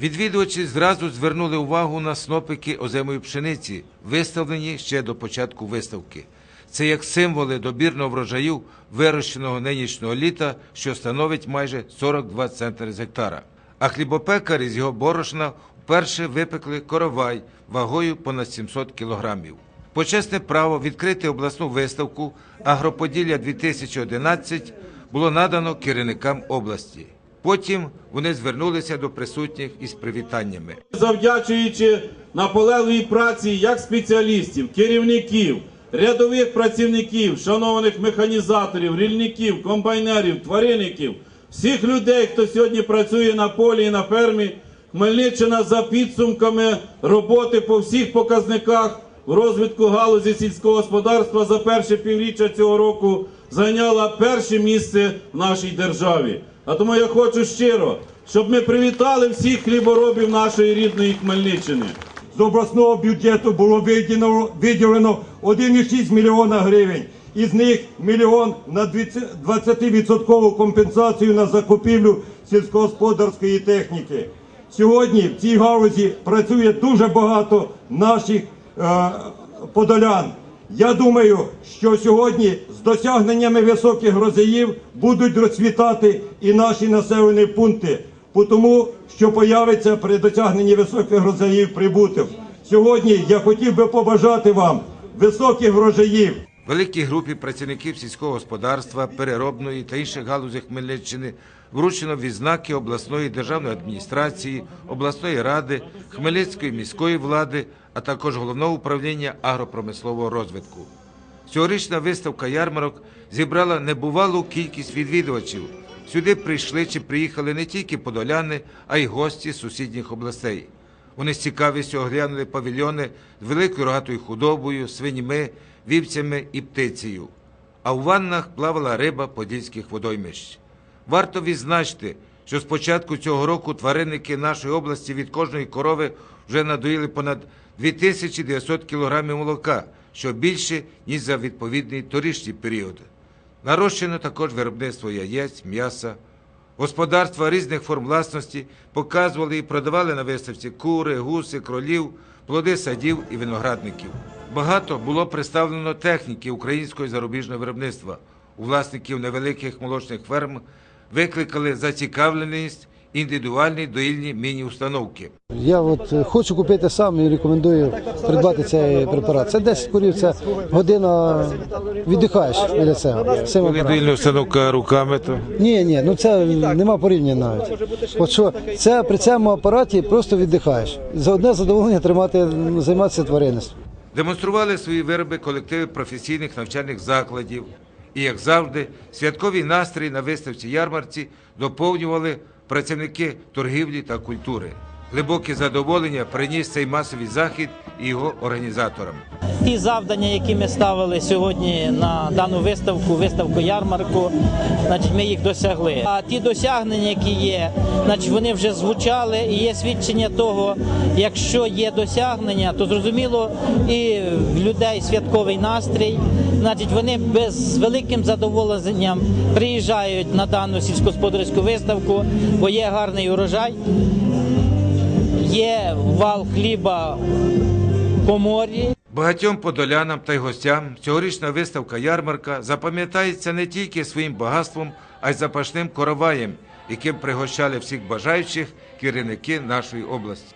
Відвідувачі зразу звернули увагу на снопики озимої пшениці, виставлені ще до початку виставки. Це як символи добірного врожаю, вирощеного нинішнього літа, що становить майже 42 центри з гектара. А хлібопекарі з його борошна вперше випекли коровай вагою понад 700 кілограмів. Почесне право відкрити обласну виставку Агроподілля 2011 було надано керівникам області. Потім вони звернулися до присутніх із привітаннями. завдячуючи наполегливій праці як спеціалістів, керівників, рядових працівників, шанованих механізаторів, рільників, комбайнерів, тваринників, всіх людей, хто сьогодні працює на полі і на фермі, Хмельниччина за підсумками роботи по всіх показниках в розвитку галузі сільського господарства за перше півріччя цього року зайняла перше місце в нашій державі. А тому я хочу щиро, щоб ми привітали всіх хліборобів нашої рідної Хмельниччини. з обласного бюджету було виділено, виділено 1,6 мільйона гривень. Із них мільйон на 20% компенсацію на закупівлю сільськогосподарської техніки. Сьогодні в цій галузі працює дуже багато наших е, подолян. Я думаю, що сьогодні з досягненнями високих грозеїв будуть розцвітати і наші населені пункти, тому що появиться при досягненні високих грозеїв прибуток. Сьогодні я хотів би побажати вам високих врожаїв. Великій групі працівників сільського господарства, переробної та інших галузей Хмельниччини вручено відзнаки обласної державної адміністрації, обласної ради, Хмельницької міської влади, а також головного управління агропромислового розвитку. Цьогорічна виставка ярмарок зібрала небувалу кількість відвідувачів. Сюди прийшли чи приїхали не тільки подоляни, а й гості з сусідніх областей. Вони з цікавістю оглянули павільйони з великою рогатою худобою, свиніми, вівцями і птицею. А у ваннах плавала риба подільських водоймищ. Варто відзначити, що з початку цього року тваринники нашої області від кожної корови вже надоїли понад 2900 кілограмів молока, що більше, ніж за відповідний торішній період. Нарощено також виробництво яєць, м'яса. Господарства різних форм власності показували і продавали на виставці кури, гуси, кролів, плоди садів і виноградників. Багато було представлено техніки українського зарубіжного виробництва. У власників невеликих молочних ферм викликали зацікавленість індивідуальні доїльні міні-установки. Я от е, хочу купити сам і рекомендую придбати цей препарат. Це 10 курів, це година віддихаєш біля цього. апаратом. доїльна установка руками, то Ні, ні, ну це нема порівняння навіть. От що це при цьому апараті просто віддихаєш. За одне задоволення тримати, займатися тваринництвом. демонстрували свої вироби колективи професійних навчальних закладів. І, як завжди, святковий настрій на виставці ярмарці доповнювали працівники торгівлі та культури. Глибоке задоволення приніс цей масовий захід і його організаторам. Ті завдання, які ми ставили сьогодні на дану виставку, виставку ярмарку, значить, ми їх досягли. А ті досягнення, які є, значить, вони вже звучали і є свідчення того, якщо є досягнення, то зрозуміло і в людей святковий настрій. Значить, вони без великим задоволенням приїжджають на дану сільськогосподарську виставку, бо є гарний урожай, є вал хліба по морі. Багатьом подолянам та й гостям цьогорічна виставка ярмарка запам'ятається не тільки своїм багатством, а й запашним короваєм, яким пригощали всіх бажаючих керівники нашої області.